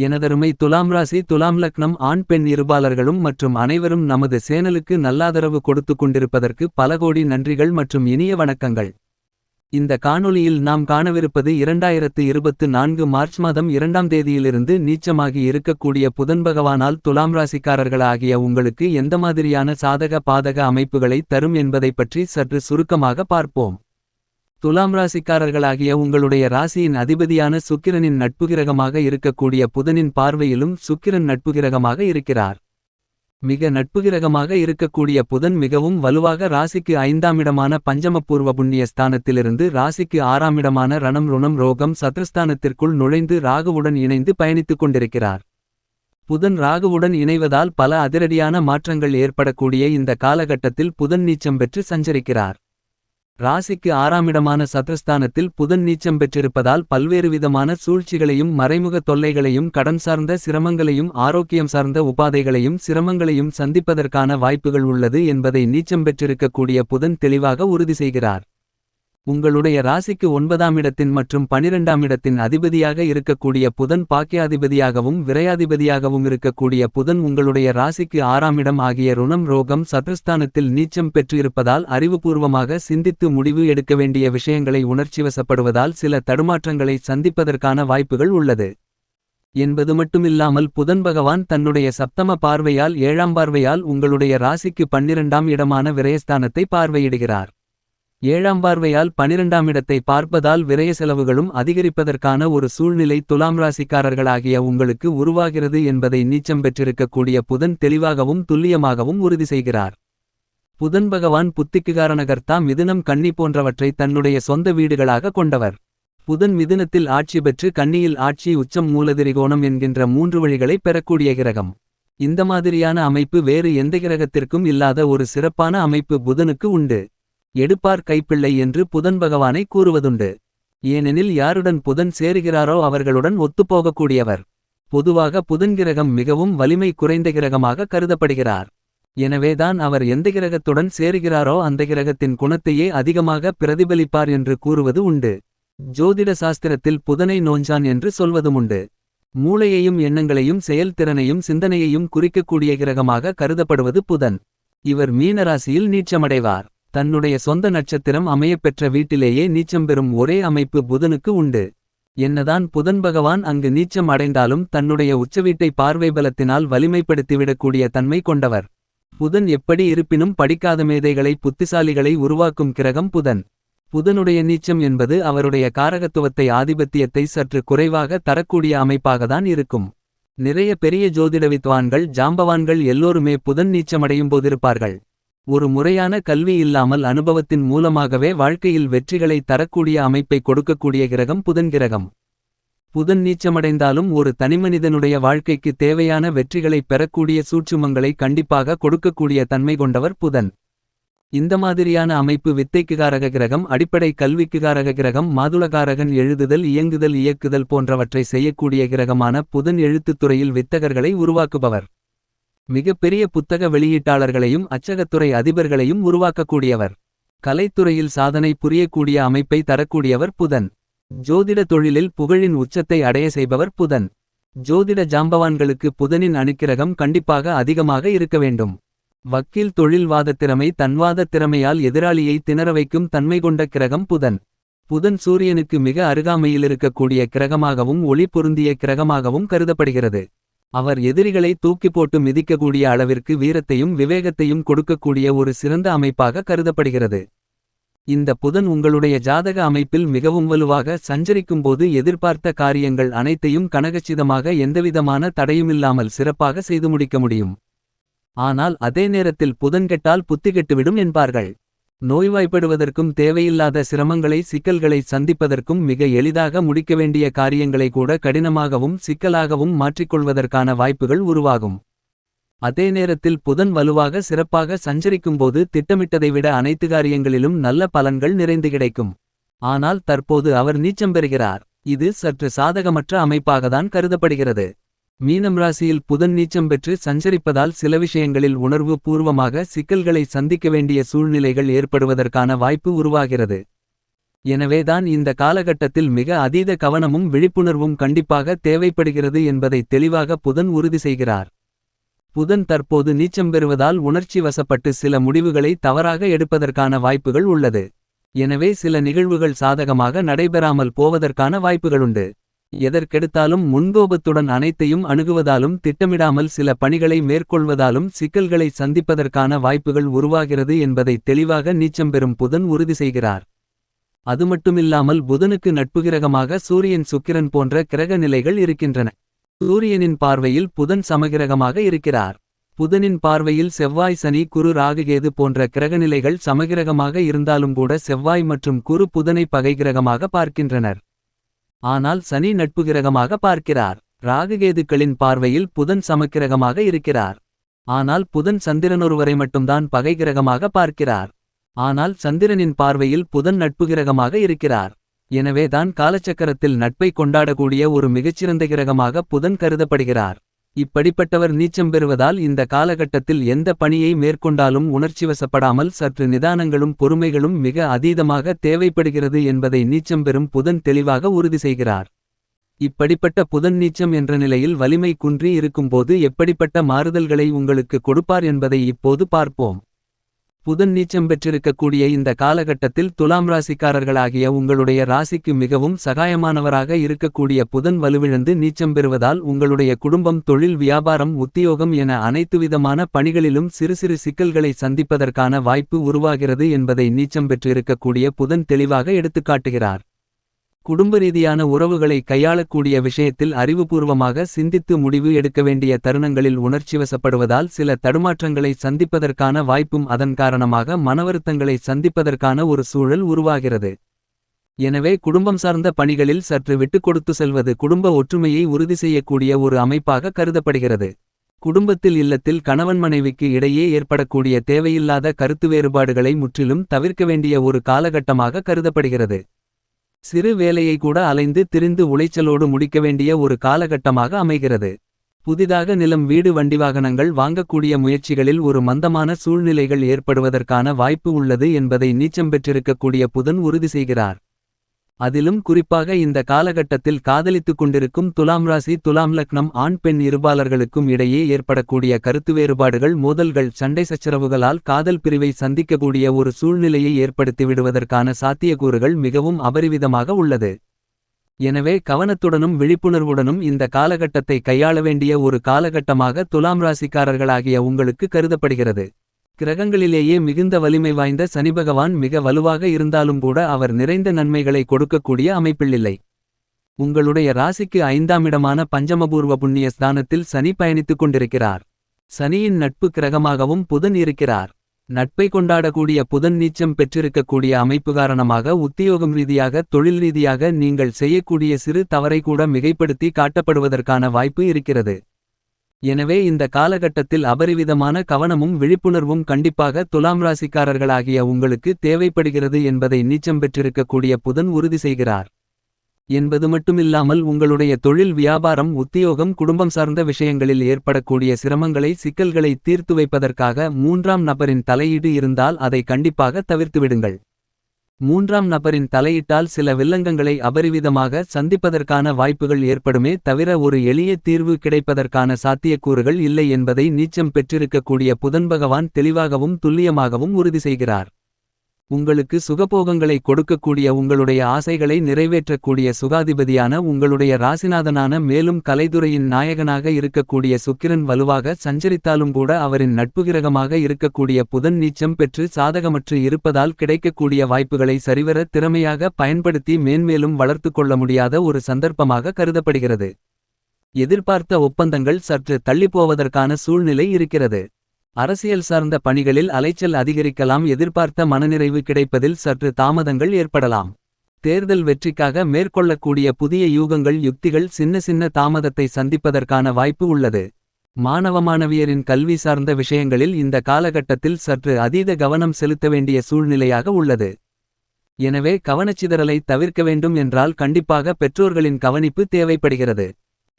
எனதருமை துலாம் ராசி துலாம் லக்னம் ஆண் பெண் இருபாளர்களும் மற்றும் அனைவரும் நமது சேனலுக்கு நல்லாதரவு கொடுத்து கொண்டிருப்பதற்கு பல கோடி நன்றிகள் மற்றும் இனிய வணக்கங்கள். இந்த காணொளியில் நாம் காணவிருப்பது இரண்டாயிரத்து இருபத்து நான்கு மார்ச் மாதம் இரண்டாம் தேதியிலிருந்து நீச்சமாகி இருக்கக்கூடிய புதன் பகவானால் துலாம் ராசிக்காரர்களாகிய உங்களுக்கு எந்த மாதிரியான சாதக பாதக அமைப்புகளை தரும் என்பதைப் பற்றி சற்று சுருக்கமாக பார்ப்போம். துலாம் ராசிக்காரர்களாகிய உங்களுடைய ராசியின் அதிபதியான சுக்கிரனின் நட்புகிரகமாக இருக்கக்கூடிய புதனின் பார்வையிலும் சுக்கிரன் நட்புகிரகமாக இருக்கிறார். மிக நட்புகிரகமாக இருக்கக்கூடிய புதன் மிகவும் வலுவாக ராசிக்கு ஐந்தாம் இடமான பஞ்சமபூர்வ புண்ணிய ஸ்தானத்திலிருந்து ராசிக்கு ஆறாம் இடமான ரணம் ருணம் ரோகம் சத்ருஸ்தானத்திற்குள் நுழைந்து ராகுவுடன் இணைந்து பயணித்துக் கொண்டிருக்கிறார். புதன் ராகுவுடன் இணைவதால் பல அதிரடியான மாற்றங்கள் ஏற்படக்கூடிய இந்த காலகட்டத்தில் புதன் நீச்சம் பெற்று சஞ்சரிக்கிறார். ராசிக்கு ஆறாமிடமான சத்ரஸ்தானத்தில் புதன் நீச்சம் பெற்றிருப்பதால் பல்வேறு விதமான சூழ்ச்சிகளையும் மறைமுக தொல்லைகளையும் கடன் சார்ந்த சிரமங்களையும் ஆரோக்கியம் சார்ந்த உபாதைகளையும் சிரமங்களையும் சந்திப்பதற்கான வாய்ப்புகள் உள்ளது என்பதை நீச்சம் பெற்றிருக்கக்கூடிய புதன் தெளிவாக உறுதி செய்கிறார். உங்களுடைய ராசிக்கு ஒன்பதாம் இடத்தின் மற்றும் பனிரெண்டாம் இடத்தின் அதிபதியாக இருக்கக்கூடிய புதன் பாக்கியாதிபதியாகவும் விரையாதிபதியாகவும் இருக்கக்கூடிய புதன் உங்களுடைய ராசிக்கு ஆறாம் இடம் ஆகிய ருணம் ரோகம் சத்ருஸ்தானத்தில் நீச்சம் பெற்றிருப்பதால் அறிவுபூர்வமாக சிந்தித்து முடிவு எடுக்க வேண்டிய விஷயங்களை உணர்ச்சிவசப்படுவதால் சில தடுமாற்றங்களை சந்திப்பதற்கான வாய்ப்புகள் உள்ளது. என்பது மட்டுமில்லாமல் புதன் பகவான் தன்னுடைய சப்தம பார்வையால் ஏழாம் பார்வையால் உங்களுடைய ராசிக்கு பன்னிரண்டாம் இடமான விரயஸ்தானத்தை பார்வையிடுகிறார். ஏழாம் பார்வையால் பனிரெண்டாம் இடத்தை பார்ப்பதால் விரய செலவுகளும் அதிகரிப்பதற்கான ஒரு சூழ்நிலை துலாம் ராசிக்காரர்களாகிய உங்களுக்கு உருவாகிறது என்பதை நீச்சம் பெற்றிருக்கக்கூடிய புதன் தெளிவாகவும் துல்லியமாகவும் உறுதி செய்கிறார். புதன் பகவான் புத்திக்குகாரணகர்த்தா மிதுனம் கன்னி போன்றவற்றை தன்னுடைய சொந்த வீடுகளாக கொண்டவர். புதன் மிதுனத்தில் ஆட்சி பெற்று கன்னியில் ஆட்சி உச்சம் மூலதிரிகோணம் என்கின்ற மூன்று வழிகளை பெறக்கூடிய கிரகம். இந்த மாதிரியான அமைப்பு வேறு எந்த கிரகத்திற்கும் இல்லாத ஒரு சிறப்பான அமைப்பு புதனுக்கு உண்டு. எடுப்பார் கைப்பிள்ளை என்று புதன் பகவானை கூறுவதுண்டு. ஏனெனில் யாருடன் புதன் சேருகிறாரோ அவர்களுடன் ஒத்துப்போகக்கூடியவர். பொதுவாக புதன் கிரகம் மிகவும் வலிமை குறைந்த கிரகமாக கருதப்படுகிறார். எனவேதான் அவர் எந்த கிரகத்துடன் சேருகிறாரோ அந்த கிரகத்தின் குணத்தையே அதிகமாக பிரதிபலிப்பார் என்று கூறுவது உண்டு. ஜோதிட சாஸ்திரத்தில் புதனை நோஞ்சான் என்று சொல்வதுமுண்டு. மூளையையும் எண்ணங்களையும் செயல்திறனையும் சிந்தனையையும் குறிக்கக்கூடிய கிரகமாக கருதப்படுவது புதன். இவர் மீனராசியில் நீச்சமடைவார். தன்னுடைய சொந்த நட்சத்திரம் அமையப்பெற்ற வீட்டிலேயே நீச்சம் பெறும் ஒரே அமைப்பு புதனுக்கு உண்டு. என்னதான் புதன் பகவான் அங்கு நீச்சம் அடைந்தாலும் தன்னுடைய உச்சவீட்டை பார்வை பலத்தினால் வலிமைப்படுத்திவிடக்கூடிய தன்மை கொண்டவர். புதன் எப்படி இருப்பினும் படிக்காத மேதைகளை புத்திசாலிகளை உருவாக்கும் கிரகம் புதன். புதனுடைய நீச்சம் என்பது அவருடைய காரகத்துவத்தை ஆதிபத்தியத்தை சற்று குறைவாக தரக்கூடிய அமைப்பாகத்தான் இருக்கும். நிறைய பெரிய ஜோதிட வித்வான்கள் ஜாம்பவான்கள் எல்லோருமே புதன் நீச்சமடையும் போதிருப்பார்கள். ஒரு முறையான கல்வி இல்லாமல் அனுபவத்தின் மூலமாகவே வாழ்க்கையில் வெற்றிகளை தரக்கூடிய அமைப்பை கொடுக்கக்கூடிய கிரகம் புதன் கிரகம். புதன் நீச்சமடைந்தாலும் ஒரு தனிமனிதனுடைய வாழ்க்கைக்கு தேவையான வெற்றிகளை பெறக்கூடிய சூட்சுமங்களை கண்டிப்பாக கொடுக்கக்கூடிய தன்மை கொண்டவர் புதன். இந்த மாதிரியான அமைப்பு வித்தைக்குகாரக கிரகம் அடிப்படை கல்விக்குகாரக கிரகம் மாதுளகாரகன் எழுதுதல் இயங்குதல் இயக்குதல் போன்றவற்றை செய்யக்கூடிய கிரகமான புதன் எழுத்துத் துறையில் வித்தகர்களை உருவாக்குபவர். மிகப்பெரிய புத்தக வெளியீட்டாளர்களையும் அச்சகத்துறை அதிபர்களையும் உருவாக்கக்கூடியவர். கலைத்துறையில் சாதனை புரியக்கூடிய அமைப்பை தரக்கூடியவர் புதன். ஜோதிட தொழிலில் புகழின் உச்சத்தை அடைய செய்பவர் புதன். ஜோதிட ஜாம்பவான்களுக்கு புதனின் அணுக்கிரகம் கண்டிப்பாக அதிகமாக இருக்க வேண்டும். வக்கீல் தொழில்வாத திறமை தன்வாத திறமையால் எதிராளியை திணற வைக்கும் தன்மை கொண்ட கிரகம் புதன். புதன் சூரியனுக்கு மிக அருகாமையில் இருக்கக்கூடிய கிரகமாகவும் ஒளி பொருந்திய கிரகமாகவும் கருதப்படுகிறது. அவர் எதிரிகளை தூக்கி போட்டு மிதிக்கக்கூடிய அளவிற்கு வீரத்தையும் விவேகத்தையும் கொடுக்கக்கூடிய ஒரு சிறந்த அமைப்பாக கருதப்படுகிறது. இந்த புதன் உங்களுடைய ஜாதக அமைப்பில் மிகவும் வலுவாக சஞ்சரிக்கும்போது எதிர்பார்த்த காரியங்கள் அனைத்தையும் கனகச்சிதமாக எந்தவிதமான தடையுமில்லாமல் சிறப்பாக செய்து முடிக்க முடியும். ஆனால் அதே நேரத்தில் புதன் கெட்டால் புத்தி கெட்டுவிடும் என்பார்கள். நோய்வாய்ப்படுவதற்கும் தேவையில்லாத சிரமங்களை சிக்கல்களை சந்திப்பதற்கும் மிக எளிதாக முடிக்க வேண்டிய காரியங்களை கூட கடினமாகவும் சிக்கலாகவும் மாற்றிக்கொள்வதற்கான வாய்ப்புகள் உருவாகும். அதே நேரத்தில் புதன் வலுவாக சிறப்பாக சஞ்சரிக்கும்போது திட்டமிட்டதை விட அனைத்து காரியங்களிலும் நல்ல பலன்கள் நிறைந்து கிடைக்கும். ஆனால் தற்போது அவர் நீச்சம் பெறுகிறார். இது சற்று சாதகமற்ற அமைப்பாகத்தான் கருதப்படுகிறது. மீனம் ராசியில் புதன் நீச்சம் பெற்று சஞ்சரிப்பதால் சில விஷயங்களில் உணர்வு பூர்வமாக சிக்கல்களை சந்திக்க வேண்டிய சூழ்நிலைகள் ஏற்படுவதற்கான வாய்ப்பு உருவாகிறது. எனவேதான் இந்த காலகட்டத்தில் மிக அதீத கவனமும் விழிப்புணர்வும் கண்டிப்பாக தேவைப்படுகிறது என்பதை தெளிவாக புதன் உறுதி செய்கிறார். புதன் தற்போது நீச்சம் பெறுவதால் உணர்ச்சி வசப்பட்டு சில முடிவுகளை தவறாக எடுப்பதற்கான வாய்ப்புகள் உள்ளது. எனவே சில நிகழ்வுகள் சாதகமாக நடைபெறாமல் போவதற்கான வாய்ப்புகளுண்டு. எதற்கெடுத்தாலும் முன்கோபத்துடன் அனைத்தையும் அணுகுவதாலும் திட்டமிடாமல் சில பணிகளை மேற்கொள்வதாலும் சிக்கல்களை சந்திப்பதற்கான வாய்ப்புகள் உருவாகிறது என்பதை தெளிவாக நீச்சம் பெறும் புதன் உறுதி செய்கிறார். அது மட்டுமில்லாமல் புதனுக்கு நட்புகிரகமாக சூரியன் சுக்கிரன் போன்ற கிரக நிலைகள் இருக்கின்றன. சூரியனின் பார்வையில் புதன் சமகிரகமாக இருக்கிறார். புதனின் பார்வையில் செவ்வாய் சனி குரு ராகுகேது போன்ற கிரகநிலைகள் சமகிரகமாக இருந்தாலும் கூட செவ்வாய் மற்றும் குரு புதனை பகைகிரகமாக பார்க்கின்றனர். ஆனால் சனி நட்பு கிரகமாக பார்க்கிறார். ராகுகேதுக்களின் பார்வையில் புதன் சமக்கிரகமாக இருக்கிறார். ஆனால் புதன் சந்திரனொருவரை மட்டும்தான் பகை கிரகமாக பார்க்கிறார். ஆனால் சந்திரனின் பார்வையில் புதன் நட்பு கிரகமாக இருக்கிறார். எனவே தான் காலச்சக்கரத்தில் நட்பை கொண்டாடக்கூடிய ஒரு மிகச்சிறந்த கிரகமாக புதன் கருதப்படுகிறார். இப்படிப்பட்டவர் நீச்சம் பெறுவதால் இந்த காலகட்டத்தில் எந்த பணியை மேற்கொண்டாலும் உணர்ச்சிவசப்படாமல் சற்று நிதானங்களும் பொறுமைகளும் மிக அதீதமாக தேவைப்படுகிறது என்பதை நீச்சம் பெறும் புதன் தெளிவாக உறுதி செய்கிறார். இப்படிப்பட்ட புதன் நீச்சம் என்ற நிலையில் வலிமை குன்றி இருக்கும்போது எப்படிப்பட்ட மாறுதல்களை உங்களுக்கு கொடுப்பார் என்பதை இப்போது பார்ப்போம். புதன் நீச்சம் பெற்றிருக்கக்கூடிய இந்த காலகட்டத்தில் துலாம் ராசிக்காரர்களாகிய உங்களுடைய ராசிக்கு மிகவும் சகாயமானவராக இருக்கக்கூடிய புதன் வலுவிழந்து நீச்சம் பெறுவதால் உங்களுடைய குடும்பம் தொழில் வியாபாரம் உத்தியோகம் என அனைத்துவிதமான பணிகளிலும் சிறு சிறு சிக்கல்களை சந்திப்பதற்கான வாய்ப்பு உருவாகிறது என்பதை நீச்சம் பெற்றிருக்கக்கூடிய புதன் தெளிவாக எடுத்துக்காட்டுகிறார். குடும்ப ரீதியான உறவுகளை கையாளக்கூடிய விஷயத்தில் அறிவுபூர்வமாக சிந்தித்து முடிவு எடுக்க வேண்டிய தருணங்களில் உணர்ச்சிவசப்படுவதால் சில தடுமாற்றங்களை சந்திப்பதற்கான வாய்ப்பும் அதன் காரணமாக மனவருத்தங்களை சந்திப்பதற்கான ஒரு சூழல் உருவாகிறது. எனவே குடும்பம் சார்ந்த பணிகளில் சற்று விட்டுக் கொடுத்து செல்வது குடும்ப ஒற்றுமையை உறுதி செய்யக்கூடிய ஒரு அமைப்பாக கருதப்படுகிறது. குடும்பத்தில் இல்லத்தில் கணவன் மனைவிக்கு இடையே ஏற்படக்கூடிய தேவையில்லாத கருத்து வேறுபாடுகளை முற்றிலும் தவிர்க்க வேண்டிய ஒரு காலகட்டமாக கருதப்படுகிறது. சிறு வேலையை கூட அலைந்து திரிந்து உளைச்சலோடு முடிக்க வேண்டிய ஒரு காலகட்டமாக அமைகிறது. புதிதாக நிலம் வீடு வண்டி வாகனங்கள் வாங்கக்கூடிய முயற்சிகளில் ஒரு மந்தமான சூழ்நிலைகள் ஏற்படுவதற்கான வாய்ப்பு உள்ளது என்பதை நீச்சம் பெற்றிருக்கக்கூடிய புதன் உறுதி செய்கிறார். அதிலும் குறிப்பாக இந்த காலகட்டத்தில் காதலித்துக் கொண்டிருக்கும் துலாம் ராசி துலாம் லக்னம் ஆண் பெண் இருபாளர்களுக்கும் இடையே ஏற்படக்கூடிய கருத்து வேறுபாடுகள் மோதல்கள் சண்டை சச்சரவுகளால் காதல் பிரிவை சந்திக்கக்கூடிய ஒரு சூழ்நிலையை ஏற்படுத்தி விடுவதற்கான சாத்தியக்கூறுகள் மிகவும் அபரிவிதமாக உள்ளது. எனவே கவனத்துடனும் விழிப்புணர்வுடனும் இந்த காலகட்டத்தை கையாள வேண்டிய ஒரு காலகட்டமாக துலாம் ராசிக்காரர்களாகிய உங்களுக்கு கருதப்படுகிறது. கிரகங்களிலேயே மிகுந்த வலிமை வாய்ந்த சனிபகவான் மிக வலுவாக இருந்தாலும் கூட அவர் நிறைந்த நன்மைகளை கொடுக்கக்கூடிய அமைப்பில்லை. உங்களுடைய ராசிக்கு ஐந்தாம் இடமான பஞ்சமபூர்வ புண்ணிய ஸ்தானத்தில் சனி பயணித்துக் கொண்டிருக்கிறார். சனியின் நட்பு கிரகமாகவும் புதன் இருக்கிறார். நட்பை கொண்டாடக்கூடிய புதன் நீச்சம் பெற்றிருக்கக்கூடிய அமைப்பு காரணமாக உத்தியோகம் ரீதியாக தொழில் ரீதியாக நீங்கள் செய்யக்கூடிய சிறு தவறை கூட மிகைப்படுத்தி காட்டப்படுவதற்கான வாய்ப்பு இருக்கிறது. எனவே இந்த காலகட்டத்தில் அபரிவிதமான கவனமும் விழிப்புணர்வும் கண்டிப்பாக துலாம் ராசிக்காரர்களாகிய உங்களுக்கு தேவைப்படுகிறது என்பதை நீச்சம் பெற்றிருக்கக்கூடிய புதன் உறுதி செய்கிறார். என்பது மட்டுமில்லாமல் உங்களுடைய தொழில் வியாபாரம் உத்தியோகம் குடும்பம் சார்ந்த விஷயங்களில் ஏற்படக்கூடிய சிரமங்களை சிக்கல்களை தீர்த்து வைப்பதற்காக மூன்றாம் நபரின் தலையீடு இருந்தால் அதை கண்டிப்பாக தவிர்த்துவிடுங்கள். மூன்றாம் நபரின் தலையிட்டால் சில வில்லங்கங்களை அபரிவிதமாக சந்திப்பதற்கான வாய்ப்புகள் ஏற்படுமே தவிர ஒரு எளிய தீர்வு கிடைப்பதற்கான சாத்தியக்கூறுகள் இல்லை என்பதை நீச்சம் பெற்றிருக்கக்கூடிய புதன்பகவான் தெளிவாகவும் துல்லியமாகவும் உறுதி செய்கிறார். உங்களுக்கு சுகபோகங்களை கொடுக்கக்கூடிய உங்களுடைய ஆசைகளை நிறைவேற்றக்கூடிய சுகாதிபதியான உங்களுடைய ராசிநாதனான மேலும் கலைதுறையின் நாயகனாக இருக்கக்கூடிய சுக்கிரன் வலுவாக சஞ்சரித்தாலும் கூட அவரின் நட்புகிரகமாக இருக்கக்கூடிய புதன் நீச்சம் பெற்று சாதகமற்று இருப்பதால் கிடைக்கக்கூடிய வாய்ப்புகளை சரிவர திறமையாக பயன்படுத்தி மேன்மேலும் வளர்த்து கொள்ள முடியாத ஒரு சந்தர்ப்பமாக கருதப்படுகிறது. எதிர்பார்த்த ஒப்பந்தங்கள் சற்று தள்ளிப்போவதற்கான சூழ்நிலை இருக்கிறது. அரசியல் சார்ந்த பணிகளில் அலைச்சல் அதிகரிக்கலாம். எதிர்பார்த்த மனநிறைவு கிடைப்பதில் சற்று தாமதங்கள் ஏற்படலாம். தேர்தல் வெற்றிக்காக மேற்கொள்ளக்கூடிய புதிய யூகங்கள் யுக்திகள் சின்ன சின்ன தாமதத்தை சந்திப்பதற்கான வாய்ப்பு உள்ளது. மாணவ மாணவியரின் கல்வி சார்ந்த விஷயங்களில் இந்த காலகட்டத்தில் சற்று அதீத கவனம் செலுத்த வேண்டிய சூழ்நிலையாக உள்ளது. எனவே கவனச்சிதறலை தவிர்க்க வேண்டும் என்றால் கண்டிப்பாக பெற்றோர்களின் கவனிப்பு தேவைப்படுகிறது.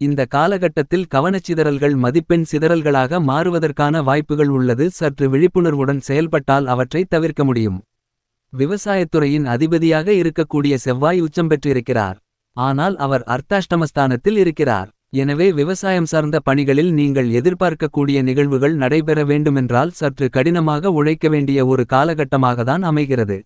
இந்த காலகட்டத்தில் கவனச்சிதறல்கள் மதிப்பெண் சிதறல்களாக மாறுவதற்கான வாய்ப்புகள் உள்ளது. சற்று விழிப்புணர்வுடன் செயல்பட்டால் அவற்றை தவிர்க்க முடியும். விவசாயத்துறையின் அதிபதியாக இருக்கக்கூடிய செவ்வாய் உச்சம் பெற்றிருக்கிறார். ஆனால் அவர் அர்த்தாஷ்டமஸ்தானத்தில் இருக்கிறார். எனவே விவசாயம் சார்ந்த பணிகளில் நீங்கள் எதிர்பார்க்கக்கூடிய நிகழ்வுகள் நடைபெற வேண்டுமென்றால் சற்று கடினமாக உழைக்க வேண்டிய ஒரு காலகட்டமாகத்தான் அமைகிறது.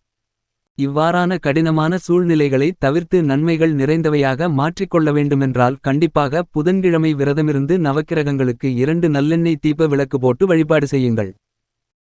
இவ்வாறான கடினமான சூழ்நிலைகளை தவிர்த்து நன்மைகள் நிறைந்தவையாக மாற்றிக்கொள்ள வேண்டுமென்றால் கண்டிப்பாக புதன்கிழமை விரதமிருந்து நவக்கிரகங்களுக்கு இரண்டு நல்லெண்ணெய் தீப விளக்கு போட்டு வழிபாடு செய்யுங்கள்.